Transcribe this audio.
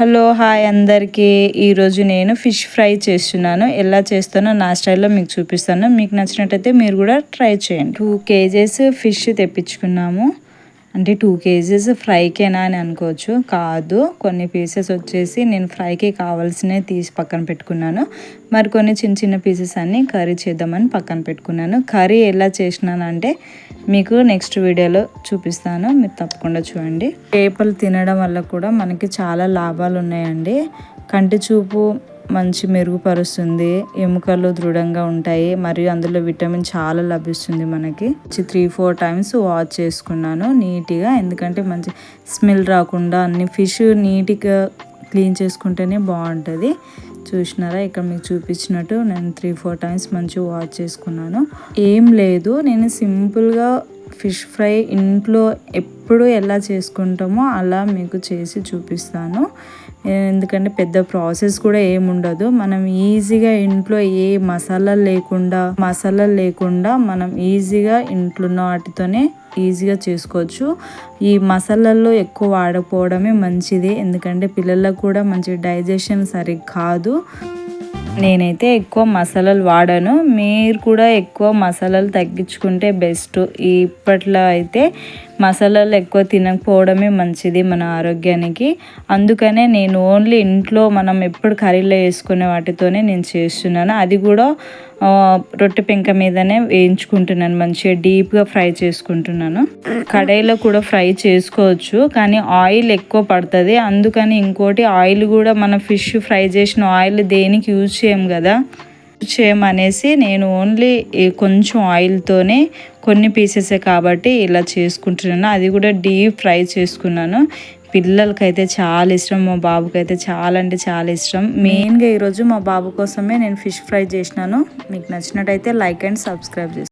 Hello hi అందరికీ. ఈరోజు నేను ఫిష్ ఫ్రై చేస్తున్నాను. ఎలా చేస్తానో నా స్టైల్లో మీకు చూపిస్తాను. మీకు నచ్చినట్టయితే మీరు కూడా ట్రై చేయండి. టూ కేజెస్ ఫిష్ తెప్పించుకున్నాము. అంటే టూ కేజీస్ ఫ్రైకేనా అని అనుకోవచ్చు. కాదు కొన్ని పీసెస్ వచ్చేసి నేను ఫ్రైకి కావాల్సినవి తీసి పక్కన పెట్టుకున్నాను. మరి కొన్ని చిన్న చిన్న పీసెస్ అన్నీ కర్రీ చేద్దామని పక్కన పెట్టుకున్నాను. కర్రీ ఎలా చేసినానంటే మీకు నెక్స్ట్ వీడియోలో చూపిస్తాను. మీరు తప్పకుండా చూడండి. చేపలు తినడం వల్ల కూడా మనకి చాలా లాభాలు ఉన్నాయండి. కంటి చూపు మంచి మెరుగుపరుస్తుంది. ఎముకలు దృఢంగా ఉంటాయి. మరియు అందులో విటమిన్ చాలా లభిస్తుంది మనకి. త్రీ ఫోర్ టైమ్స్ వాష్ చేసుకున్నాను నీట్గా. ఎందుకంటే మంచి స్మెల్ రాకుండా అన్ని ఫిష్ నీట్గా క్లీన్ చేసుకుంటేనే బాగుంటుంది. చూసినారా? ఇక్కడ మీకు చూపించినట్టు నేను త్రీ ఫోర్ టైమ్స్ మంచిగా వాష్ చేసుకున్నాను. ఏం లేదు. నేను సింపుల్గా ఫిష్ ఫ్రై ఇంట్లో ఎప్పుడు ఎలా చేసుకుంటామో అలా మీకు చేసి చూపిస్తాను. ఎందుకంటే పెద్ద ప్రాసెస్ కూడా ఏముండదు. మనం ఈజీగా ఇంట్లో ఏ మసాలా లేకుండా మసాలా లేకుండా మనం ఈజీగా ఇంట్లో ఉన్న వాటితోనే ఈజీగా చేసుకోవచ్చు. ఈ మసాలాల్లో ఎక్కువ వాడకపోవడమే మంచిది. ఎందుకంటే పిల్లలకు కూడా మంచి డైజెషన్ సరిగ్గా కాదు. నేనైతే ఎక్కువ మసాలాలు వాడాను. మీరు కూడా ఎక్కువ మసాలాలు తగ్గించుకుంటే బెస్ట్. ఇప్పట్లో అయితే మసాలాలు ఎక్కువ తినకపోవడమే మంచిది మన ఆరోగ్యానికి. అందుకనే నేను ఓన్లీ ఇంట్లో మనం ఎప్పుడు కర్రీలో వేసుకునే వాటితోనే నేను చేస్తున్నాను. అది కూడా రొట్టె పెంక మీదనే వేయించుకుంటున్నాను. మంచిగా డీప్గా ఫ్రై చేసుకుంటున్నాను. కడాయిలో కూడా ఫ్రై చేసుకోవచ్చు కానీ ఆయిల్ ఎక్కువ పడుతుంది. అందుకని ఇంకోటి ఆయిల్ కూడా మనం ఫిష్ ఫ్రై చేసిన ఆయిల్ దేనికి యూజ్ చేయం కదా? చేయమనేసి నేను ఓన్లీ కొంచెం ఆయిల్తోనే కొన్ని పీసెసే కాబట్టి ఇలా చేసుకుంటున్నాను. అది కూడా డీప్ ఫ్రై చేసుకున్నాను. పిల్లలకైతే చాలా ఇష్టం మా బాబుకైతే చాలా అంటే చాలా ఇష్టం. మెయిన్గా ఈరోజు మా బాబు కోసమే నేను ఫిష్ ఫ్రై చేసినాను. మీకు నచ్చినట్టయితే లైక్ అండ్ సబ్స్క్రైబ్ చేస్తాను